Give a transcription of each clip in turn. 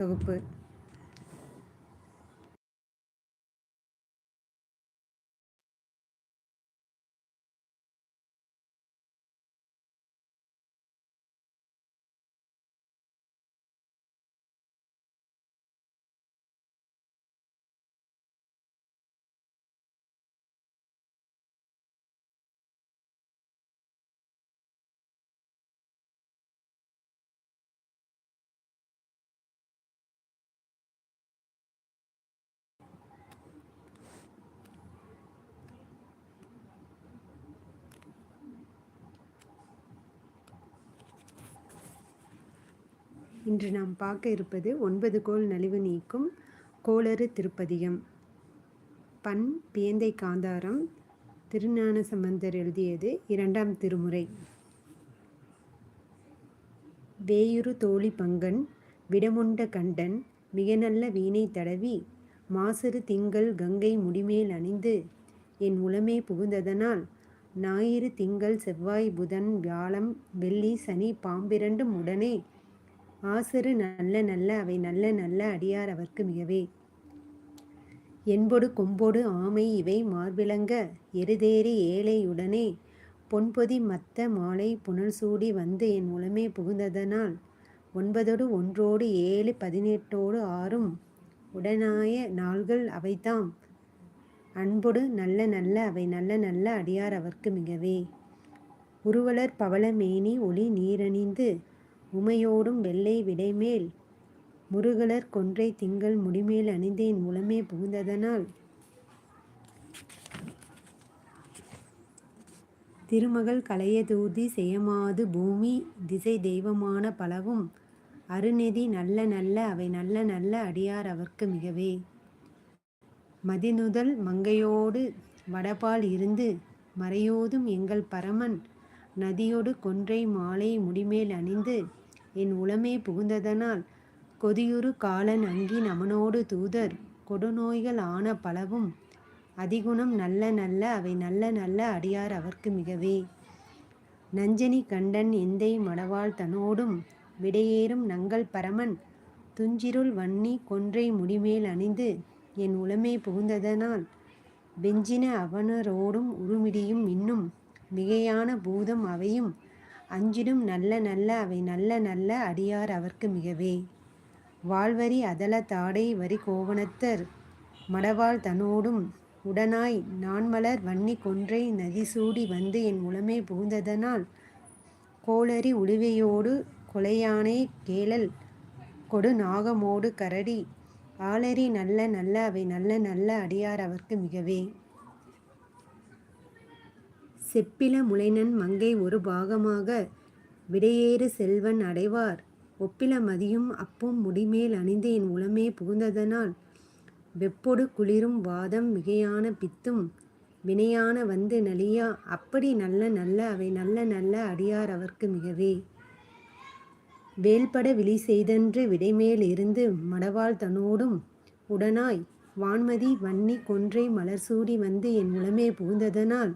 தொகுப்பு இன்று நாம் பார்க்க இருப்பது ஒன்பது கோள் நலிவு நீக்கும் கோளறு திருப்பதியம். பண் பியந்தை காந்தாரம் திருஞான சம்பந்தர் எழுதியது இரண்டாம் திருமுறை. வேயுறு தோழி பங்கன் விடமுண்ட கண்டன் மிக நல்ல வீணை தடவி மாசறு திங்கள் கங்கை முடிமேல் அணிந்து என் உளமே புகுந்ததனால் ஞாயிறு திங்கள் செவ்வாய் புதன் வியாழம் வெள்ளி சனி பாம்பிரண்டும் உடனே ஆசரு நல்ல நல்ல அவை நல்ல நல்ல அடியார் அவர்க்கு மிகவே. என்பொடு கொம்போடு ஆமை இவை மார்பிளங்க எருதேறி ஏழையுடனே பொன்பொதி மத்த மாலை புனல் சூடி வந்து என் உளமே புகுந்ததனால் ஒன்பதோடு ஒன்றோடு ஏழு பதினெட்டோடு ஆறும் உடனாய நாள்கள் அவைதாம். அன்பொடு நல்ல நல்ல அவை நல்ல நல்ல அடியார் அவர்க்கு மிகவே. உருவலர் பவளமேனி ஒளி நீரணிந்து உமையோடும் வெள்ளை விடைமேல் முருகலர் கொன்றை திங்கள் முடிமேல் அணிந்தேன் உளமே புகுந்ததனால். திருமகள் கலையதூதி செய்யமாது பூமி திசை தெய்வமான பலவும் அருநெதி நல்ல நல்ல அவை நல்ல நல்ல அடியார் அவர்க்கு மிகவே. மதிநுதல் மங்கையோடு வடபால் இருந்து மறையோதும் எங்கள் பரமன் நதியோடு கொன்றை மாலை முடிமேல் அணிந்து என் உளமே புகுந்ததனால் கொதியுறு காலன் அங்கி நமனோடு தூதர் கொடுநோய்கள் ஆன பலவும் அதிகுணம் நல்ல நல்ல அவை நல்ல நல்ல அடியார் அவர்க்கு மிகவே. நஞ்சனி கண்டன் எந்தை மடவாள் தனோடும் விடையேறும் நங்கள் பரமன் துஞ்சிருள் வன்னி கொன்றை முடிமேல் அணிந்து என் உளமே புகுந்ததனால் வெஞ்சின அவனரோடும் உருமிடியும் இன்னும் மிகையான பூதம் அவையும் அஞ்சிடும் நல்ல நல்ல அவை நல்ல நல்ல அடியார் அவர்க்கு மிகவே. வாழ்வரி அதல தாடை வரி கோவணத்தர் மடவாள் தனோடும் உடனாய் நான்மலர் வன்னி கொன்றை நதிசூடி வந்து என் உளமே புகுந்ததனால் கோளரி உளுவையோடு கொலையானே கேளல் கொடு நாகமோடு கரடி ஆளரி நல்ல நல்ல அவை நல்ல நல்ல அடியார் அவர்க்கு மிகவே. செப்பில முளைனன் மங்கை ஒரு பாகமாக விடையேறு செல்வன் அடைவார். ஒப்பில மதியும் அப்பும் முடிமேல் அணிந்து என் உளமே புகுந்ததனால் வெப்பொடு குளிரும் வாதம் மிகையான பித்தும் வினையான வந்து நலியா அப்படி நல்ல நல்ல அவை நல்ல நல்ல அடியார் அவர்க்கு மிகவே. வேல்பட விழி செய்தன்று விடைமேல் இருந்து மடவாள் தனோடும் உடனாய் வான்மதி வன்னி கொன்றை மலர் சூடி வந்து என் உளமே புகுந்ததனால்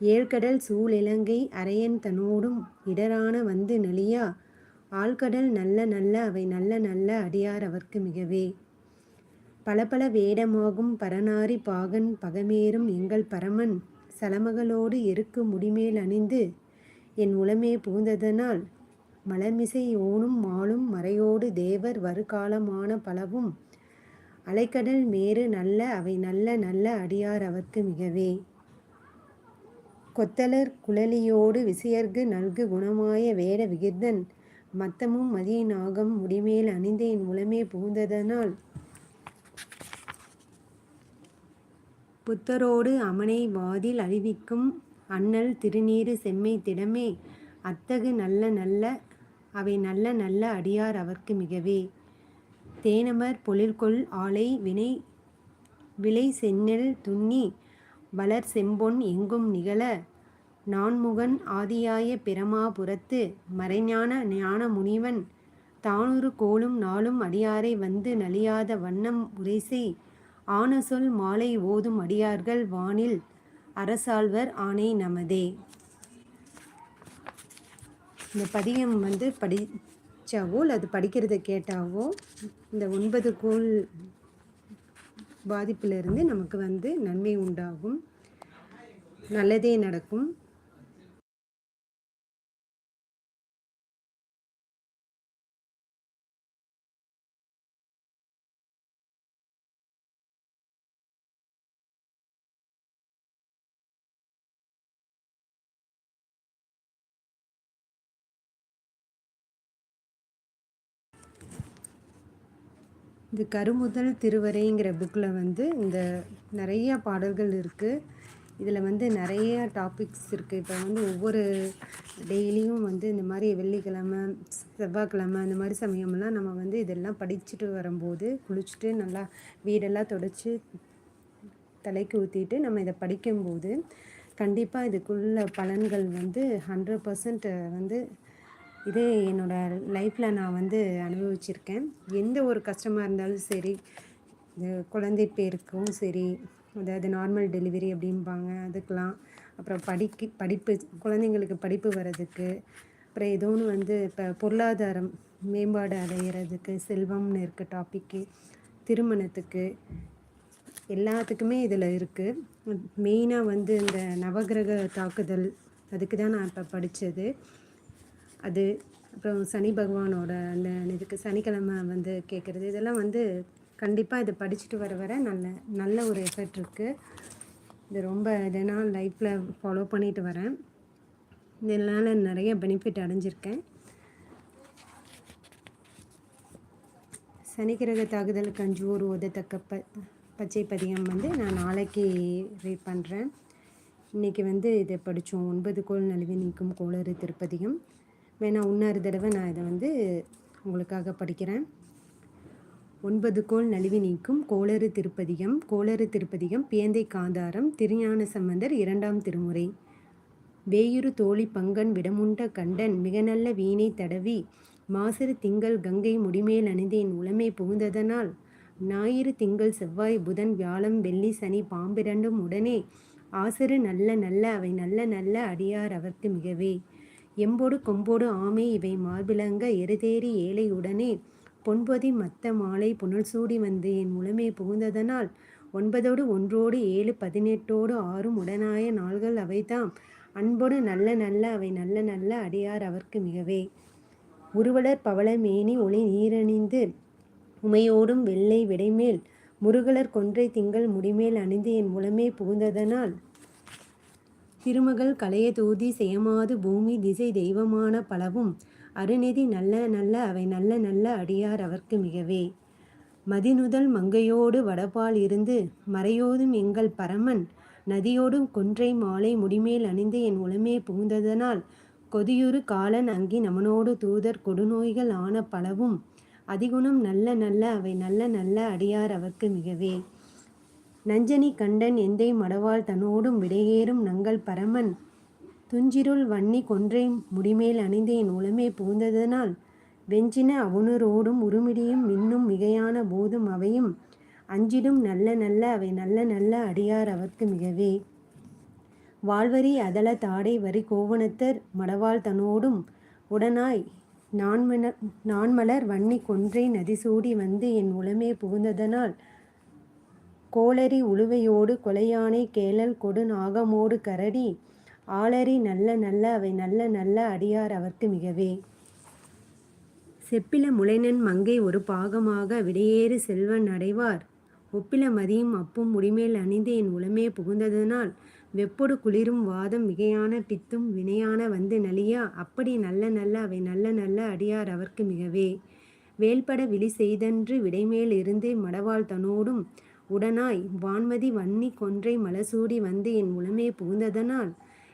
ஏழ்கடல் சூழிலங்கை அரையன் தனோடும் இடரான வந்து நலியா ஆழ்கடல் நல்ல நல்ல அவை நல்ல நல்ல அடியார் அவர்க்கு மிகவே. பல பல வேடமாகும் பரநாரி பாகன் பகமேறும் எங்கள் பரமன் சலமகளோடு எருக்கு முடிமேல் அணிந்து என் உளமே புகுந்ததனால் மலர்மிசை ஓணும் மாலும் மறையோடு தேவர் வருகாலமான பலவும் அலைக்கடல் மேறு நல்ல அவை நல்ல நல்ல அடியார் அவர்க்கு மிகவே. கொத்தலர் குழலியோடு விசையர்க்கு நல்கு குணமாய வேட விகிர்தன். மத்தமும் மதிய நாகம் முடிமேல் அணிந்த என் உளமே புகுந்ததனால். புத்தரோடு அமனை வாதில் அழிவிக்கும் அண்ணல் திருநீறு செம்மை திடமே. அத்தகு நல்ல நல்ல அவை நல்ல நல்ல அடியார் அவர்க்கு மிகவே. தேனமர் பொழிற்கொள் ஆலை வினை விளை செந்நெல் துண்ணி வளர் செம்பொன் எங்கும் நிகழ நான்முகன் ஆதியாய பிரமாபுரத்து மறைஞான ஞான முனிவன் தானொரு கோலும் நாளும் அடியாரை வந்து நலியாத வண்ணம் உரைசை ஆன சொல் மாலை ஓதும் அடியார்கள் வானில் அரசாழ்வர் ஆணை நமதே. இந்த பதியம் வந்து படி படித்தாவோ அது படிக்கிறத கேட்டாவோ இந்த ஒன்பது கோள் பாதிப்பிலிருந்து நமக்கு வந்து நன்மை உண்டாகும். நல்லதே நடக்கும். இந்த கருமுதல் திருவரைங்கிற புக்கில் வந்து இந்த நிறைய பாடல்கள் இருக்குது இதில் வந்து நிறைய டாபிக்ஸ் இருக்குது இப்போ வந்து ஒவ்வொரு டெய்லியும் வந்து இந்த மாதிரி வெள்ளிக்கிழமை செவ்வாய்க்கிழமை இந்த மாதிரி சமயமெல்லாம் நம்ம வந்து இதெல்லாம் படிச்சுட்டு வரும்போது குளிச்சுட்டு நல்லா வீடெல்லாம் தொடச்சி தலைக்கு ஊற்றிட்டு நம்ம இதை படிக்கும்போது கண்டிப்பாக இதுக்குள்ள பலன்கள் வந்து ஹண்ட்ரட் பர்சன்ட் வந்து இதே என்னோடய லைஃப்பில் நான் வந்து அனுபவிச்சிருக்கேன். எந்த ஒரு கஷ்டமாக இருந்தாலும் சரி இது குழந்தை பேருக்கும் சரி அதாவது நார்மல் டெலிவரி அப்படிம்பாங்க அதுக்கெலாம் அப்புறம் படிக்க படிப்பு குழந்தைங்களுக்கு படிப்பு வர்றதுக்கு அப்புறம் ஏதோ ஒன்று வந்து இப்போ பொருளாதாரம் மேம்பாடு அடைகிறதுக்கு செல்வம்னு இருக்க டாப்பிக்கு திருமணத்துக்கு எல்லாத்துக்குமே இதில் இருக்குது மெயினாக வந்து இந்த நவகிரக தாக்குதல் அதுக்கு தான் நான் இப்போ படித்தது அது அப்புறம் சனி பகவானோட அந்த இதுக்கு சனிக்கிழமை வந்து கேட்குறது. இதெல்லாம் வந்து கண்டிப்பாக இதை படிச்சுட்டு வர வர நல்ல நல்ல ஒரு எஃபெக்ட் இருக்குது இது ரொம்ப இதெல்லாம் லைஃப்பில் ஃபாலோ பண்ணிட்டு வரேன். இதனால் நிறைய பெனிஃபிட் அடைஞ்சிருக்கேன். சனிக்கிரக தாக்குதல் அஞ்சு ஒரு உதத்தக்க ப பச்சை பதியம் வந்து நான் நாளைக்கு ரீட் பண்ணுறேன் இன்றைக்கி வந்து இதை படித்தோம் ஒன்பது கோள் நழுவி நீக்கும் கோளறு திருப்பதியும். வேணா இன்னொரு தடவை நான் இதை வந்து உங்களுக்காக படிக்கிறேன். ஒன்பது கோல் நழுவி நீக்கும் கோளறு திருப்பதிகம் கோளறு திருப்பதிகம் பேந்தை காந்தாரம் திருஞான சம்பந்தர் இரண்டாம் திருமுறை. வேயுறு தோழி பங்கன் விடமுண்ட கண்டன் மிக நல்ல வீணை தடவி மாசிறு திங்கள் கங்கை முடிமேல் அணிந்தேன் உளமை புகுந்ததனால் ஞாயிறு திங்கள் செவ்வாய் புதன் வியாழம் வெள்ளி சனி பாம்பிரண்டும் உடனே ஆசிறு நல்ல நல்ல அவை நல்ல நல்ல அடியார் அவர்க்கு மிகவே. எம்போடு கொம்போடு ஆமை இவை மார்பிலங்க எருதேறி ஏழையுடனே பொன்பொதி மத்த மாலை புனல் சூடி வந்து என் உளமே புகுந்ததனால் ஒன்பதோடு ஒன்றோடு ஏழு பதினெட்டோடு ஆறும் உடனாய நாள்கள் அவைதாம். அன்போடு நல்ல நல்ல அவை நல்ல நல்ல அடியார் அவர்க்கு மிகவே. உருவலர் பவள மேனி ஒளி நீரணிந்து உமையோடும் வெள்ளை விடைமேல் முருகலர் கொன்றை திங்கள் முடிமேல் அணிந்து என் உளமே புகுந்ததனால் திருமகள் கலைய தூதி செய்யமாது பூமி திசை தெய்வமான பலவும் அருநெதி நல்ல நல்ல அவை நல்ல நல்ல அடியார் அவர்க்கு மிகவே. மதிநுதல் மங்கையோடு வடபால் இருந்து மறையோதும் எங்கள் பரமன் நதியோடும் கொன்றை மாலை முடிமேல் அணிந்து என் உளமே புகுந்ததனால் கொதியுறு காலன் அங்கி நமனோடு தூதர் கொடுநோய்கள் ஆன பலவும் அதிகுணம் நல்ல நல்ல அவை நல்ல நல்ல அடியார் அவர்க்கு மிகவே. நஞ்சனி கண்டன் எந்தை மடவாள் தன்னோடும் விடையேறும் நங்கள் பரமன்? துஞ்சிருள் வன்னி கொன்றை முடிமேல் அணிந்து என் உளமே புகுந்ததனால் வெஞ்சின அவனரோடும் உருமிடியும் மின்னும் மிகையான போதும் அவையும் அஞ்சிடும் நல்ல நல்ல அவை நல்ல நல்ல அடியார் அவர்க்கு மிகவே. வாழ்வரி அதல தாடை வரி கோவணத்தர் மடவாள் தனோடும் உடனாய் நான்மன நான்மலர் வன்னி கொன்றை நதிசூடி வந்து என் உளமே புகுந்ததனால் கோளரி உழுவையோடு கொலையானை கேளல் கொடு நாகமோடு கரடி. ஆளரி நல்ல நல்ல அவை நல்ல நல்ல அடியார் அவர்க்கு மிகவே. செப்பில முளைனன் மங்கை ஒரு பாகமாக விடையேறு செல்வன் அடைவார். ஒப்பில மதியும் அப்பும் முடிமேல் அணிந்து என் உளமே புகுந்ததனால் வெப்பொடு குளிரும் வாதம் மிகையான பித்தும் வினையான வந்து நலியா. அப்படி நல்ல நல்ல அவை நல்ல நல்ல அடியார் அவர்க்கு மிகவே. வேல்பட விழி செய்தன்று விடைமேல் இருந்து மடவாள் தனோடும் உடனாய் வான்மதி வன்னி கொன்றை மலசூடி வந்து என் உளமே புகுந்ததனால்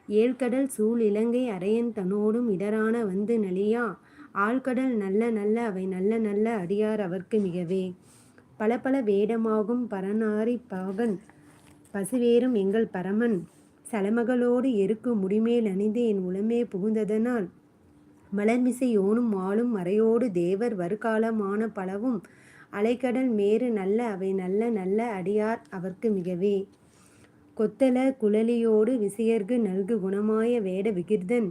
ஏழ்கடல் சூழ் இலங்கை அரையன் தனோடும் இடரான வந்து நலியா ஆழ்கடல் நல்ல நல்ல அவை நல்ல நல்ல அடியார் அவர்க்கு மிகவே. பல பல வேடமாகும் பரநாரி பாகன் பசுவேறும் எங்கள் பரமன் சலமகளோடு எருக்கு முடிமேல் அணிந்து என் உளமே புகுந்ததனால் மலர்மிசை யோனும் ஆளும் மறையோடு தேவர் வருகாலமான பலவும் அலைக்கடல் மேறு நல்ல அவை நல்ல நல்ல அடியார் அவர்க்கு மிகவே. கொத்தல குழலியோடு விசையர்கு நல்கு குணமாய வேட விகிர்தன்.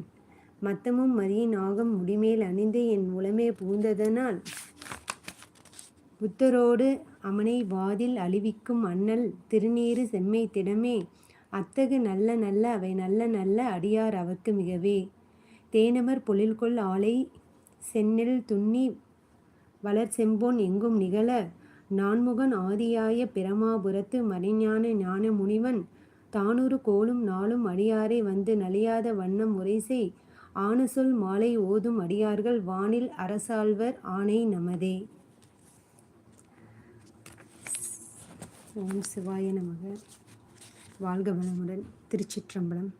மத்தமும் மரியின் ஆகம் முடிமேல் அணிந்து என் உளமே புகுந்ததனால் புத்தரோடு அமனை வாதில் அழிவிக்கும் அண்ணல் திருநீறு செம்மை திடமே. அத்தகு நல்ல நல்ல அவை நல்ல நல்ல அடியார் அவர்க்கு மிகவே. தேனமர் பொழில்கொள் ஆலை சென்னில் துண்ணி வளர்செம்போன் எங்கும் நிகழ நான்முகன் ஆதியாய பிரமாபுரத்து மறைஞான ஞான முனிவன் தானூறு கோலும் நாளும் அடியாரை வந்து நலியாத வண்ணம் முறைசெய் ஆணுசொல் மாலை ஓதும் அடியார்கள் வானில் அரசாள்வர் ஆணை நமதே. ஓம் சிவாய நமக. வாழ்க வளமுடன். திருச்சிற்றம்பலம்.